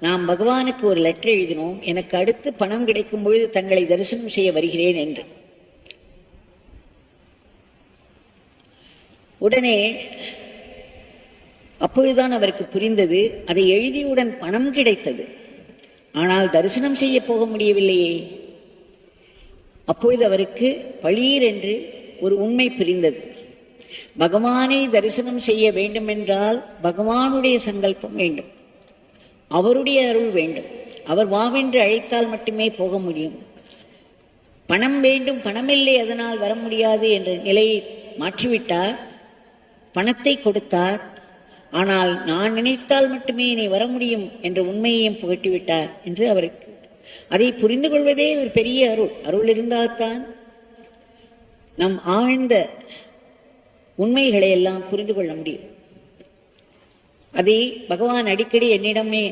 நாம் பகவானுக்கு ஒரு லெட்டர் எழுதினோம். எனக்கு அடுத்து பணம் கிடைக்கும் பொழுது தங்களை தரிசனம் செய்ய வருகிறேன் என்று. உடனே அப்பொழுதுதான் அவருக்கு புரிந்தது அதை எழுதியவுடன் பணம் கிடைத்தது. ஆனால் தரிசனம் செய்ய போக முடியவில்லையே. அப்பொழுது அவருக்கு பளீர் என்று ஒரு உண்மை புரிந்தது. பகவானை தரிசனம் செய்ய வேண்டுமென்றால் பகவானுடைய சங்கல்பம் வேண்டும். அவருடைய அருள் வேண்டும். அவர் வாவென்று அழைத்தால் மட்டுமே போக முடியும். பணம் வேண்டும் பணமில்லை அதனால் வர முடியாது என்ற நிலையை மாற்றிவிட்டார். பணத்தை கொடுத்தார். ஆனால் நான் நினைத்தால் மட்டுமே நீ வர முடியும் என்ற உண்மையையும் புகட்டிவிட்டார் என்று அவருக்கு. அதை புரிந்து கொள்வதே ஒரு பெரிய அருள். அருள் இருந்தால்தான் நம் ஆழ்ந்த உண்மைகளை எல்லாம் புரிந்து கொள்ள முடியும். அதை பகவான் அடிக்கடி என்னிடமே